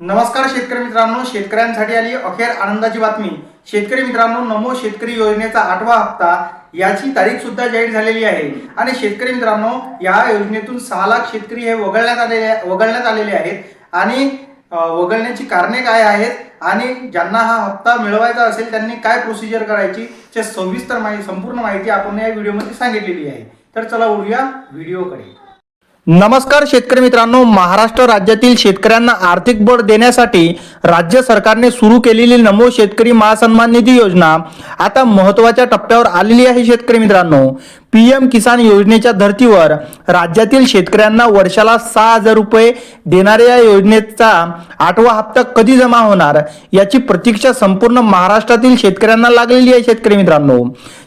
नमस्कार शेतकरी मित्रांनो शेतकऱ्यांसाठी आली अखेर आनंदाची बातमी. शेतकरी मित्रांनो नमो शेतकरी योजनेचा आठवा हप्ता याची तारीख सुद्धा जाहीर झालेली आहे. आणि शेतकरी मित्रांनो या योजनेतून सहा लाख शेतकरी हे वगळण्यात आलेले वगळण्यात आलेले आहेत. आणि वगळण्याची कारणे काय आहेत? आणि ज्यांना हा हप्ता मिळवायचा असेल त्यांनी काय प्रोसिजर करायची? ते सविस्तर माहिती संपूर्ण माहिती आपण या व्हिडिओमध्ये सांगितलेली आहे. तर चला उडूया व्हिडिओकडे. नमस्कार शेतकरी मित्रांनो महाराष्ट्र राज्यातील शेतकऱ्यांना आर्थिक बळ देण्यासाठी राज्य सरकारने सुरू केलेली नमो शेतकरी महासन्मान निधी योजना आता महत्त्वाच्या टप्प्यावर आलेली आहे शेतकरी मित्रांनो. पीएम किसान योजनेच्या धर्तीवर राज्यातील शेतकऱ्यांना वर्षाला सहा हजार रुपये देणाऱ्या या योजनेचा आठवा हप्ता कधी जमा होणार याची प्रतीक्षा संपूर्ण महाराष्ट्रातील शेतकऱ्यांना लागलेली आहे शेतकरी मित्रांनो.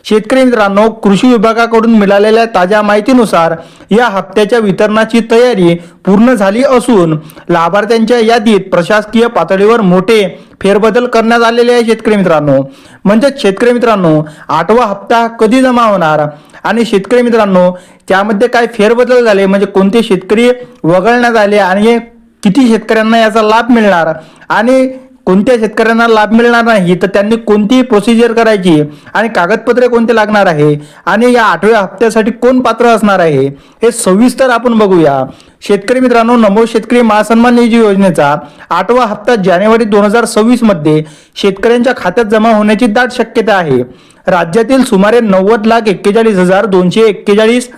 शेतकरी मित्रांनो कृषी विभागाकडून मिळालेल्या ताज्या माहितीनुसार या हप्त्याच्या वितरणाची तयारी पूर्ण झाली असून लाभार्थ्यांच्या यादीत प्रशासकीय पातळीवर मोठे फेरबदल करण्यात आलेले आहे शेतकरी मित्रांनो. म्हणजेच शेतकरी मित्रांनो आठवा हप्ता कधी जमा होणार? आणि शेतकरी मित्रांनो त्यामध्ये काय फेरबदल झाले? म्हणजे कोणते शेतकरी वगळण्यात आले? आणि किती शेतकऱ्यांना याचा लाभ मिळणार? आणि कोणत्या शेतकऱ्यांना लाभ मिळणार नाही तर त्यांनी कोणती प्रोसिजर करायची आणि कागदपत्रे कोणते लागणार आहे आणि या आठव्या हप्त्यासाठी कोण पात्र असणार आहे हे सविस्तर आपण बघूया. शेतकरी मित्रांनो नमो शेतकरी महासन्मान निधी योजनेचा आठवा हप्ता जानेवारी दोन हजार सव्वीसमध्ये शेतकऱ्यांच्या खात्यात जमा होण्याची दाट शक्यता आहे. राज्यातील सुमारे नव्वद लाख एक्केचाळीस हजार दोनशे एक्केचाळीस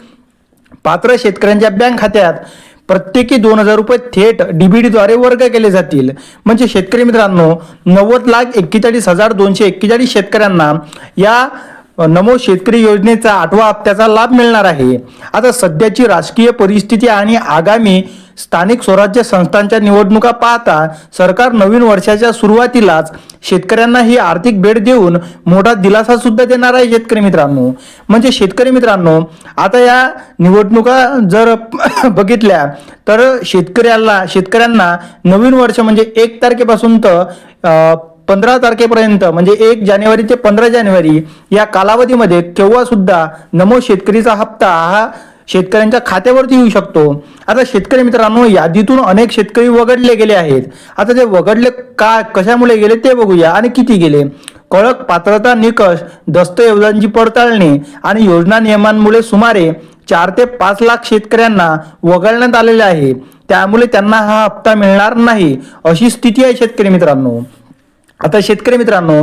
पात्र शेतकऱ्यांच्या बँक खात्यात प्रत्येकी दोन हजार रुपये थेट डीबीडीद्वारे वर्ग केले जातील. म्हणजे शेतकरी मित्रांनो नव्वद लाख एक्केचाळीस हजार दोनशे एक्केचाळीस शेतकऱ्यांना या नमो शेतकरी योजनेचा आठवा हप्त्याचा लाभ मिळणार आहे. आता सध्याची राजकीय परिस्थिती आणि आगामी स्थानिक स्वराज्य संस्थांच्या निवडणुका पाहता सरकार नवीन वर्षाच्या सुरुवातीलाच शेतकऱ्यांना ही आर्थिक भेट देऊन मोठा दिलासा सुद्धा देणार आहे शेतकरी मित्रांनो. म्हणजे शेतकरी मित्रांनो आता या निवडणुका जर बघितल्या तर शेतकऱ्याला शेतकऱ्यांना नवीन वर्ष म्हणजे एक तारखेपासून तर पंधरा तारखेपर्यंत म्हणजे एक जानेवारी ते पंधरा जानेवारी या कालावधीमध्ये केव्हा सुद्धा नमो शेतकरीचा हप्ता हा शेतकऱ्यांच्या खात्यावरती येऊ शकतो. आता शेतकरी मित्रांनो यादीतून अनेक शेतकरी वगळले गेले आहेत. आता ते वगडले का कशामुळे गेले ते बघूया. आणि किती गेले? कळक पात्रता निकष दस्तऐवजांची पडताळणी आणि योजना नियमांमुळे सुमारे चार ते पाच लाख शेतकऱ्यांना वगळण्यात आलेले आहे. त्यामुळे त्यांना हा हप्ता मिळणार नाही अशी स्थिती आहे शेतकरी मित्रांनो. आता शेतकरी मित्रांनो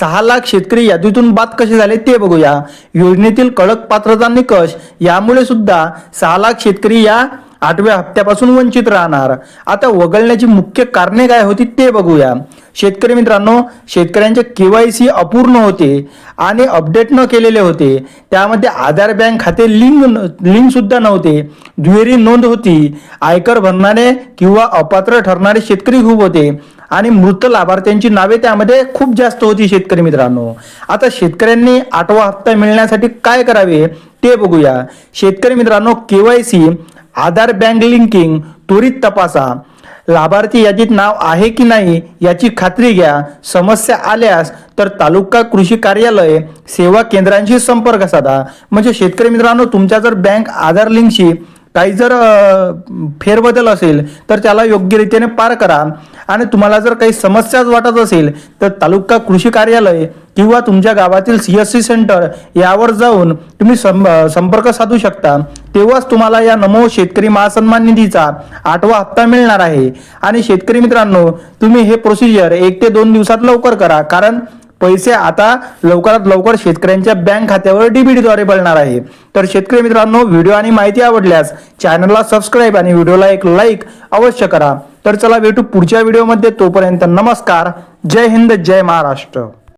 सहा लाख शेतकरी यादीतून बाद कसे झाले ते बघूया. योजनेतील कडक पात्रता निकष यामुळे सुद्धा सहा लाख शेतकरी या आठव्या हप्त्यापासून वंचित राहणार. आता वगळण्याची मुख्य कारणे काय होती ते बघूया. शेतकरी मित्रांनो शेतकऱ्यांचे केवायसी अपूर्ण होते आणि अपडेट न केलेले होते. त्यामध्ये आधार बँक खाते लिंक लिंक सुद्धा नव्हते. दुहेरी नोंद होती. आयकर भरणारे किंवा अपात्र ठरणारे शेतकरी खूप होते. आणि मृत लाभार्थ्यांची नावे त्यामध्ये खूप जास्त होती शेतकरी मित्रांनो. आता शेतकऱ्यांनी आठवा हप्ता मिळण्यासाठी काय करावे ते बघूया. शेतकरी मित्रांनो केवायसी आधार बँक लिंकिंग त्वरित तपासा. लाभार्थी यादीत नाव आहे की नाही याची खात्री घ्या. समस्या आल्यास तर तालुका कृषी कार्यालय सेवा केंद्रांशी संपर्क साधा. म्हणजे शेतकरी मित्रांनो तुमच्या जर बँक आधार लिंकशी काही जर फेरबदल असेल तर त्याला योग्य पार करा. आणि तुम्हाला जर काही समस्याच वाटत असेल तर तालुका कृषी कार्यालय किंवा तुमच्या गावातील सी एस सी सेंटर यावर जाऊन तुम्ही सं संपर्क साधू शकता. तेव्हाच तुम्हाला या नमो शेतकरी महासन्मान निधीचा आठवा हप्ता मिळणार आहे. आणि शेतकरी मित्रांनो तुम्ही हे प्रोसिजर एक ते दोन दिवसात लवकर करा कारण पैसे आता लवकरात लवकर शेतकऱ्यांच्या बँक खात्यावर डीबीडीद्वारे बळणार आहे. तर शेतकरी मित्रांनो व्हिडिओ आणि माहिती आवडल्यास चॅनलला सबस्क्राईब आणि व्हिडिओला एक लाईक अवश्य करा. तर चला भेटू पुढच्या व्हिडिओमध्ये तोपर्यंत नमस्कार. जय हिंद जय महाराष्ट्र.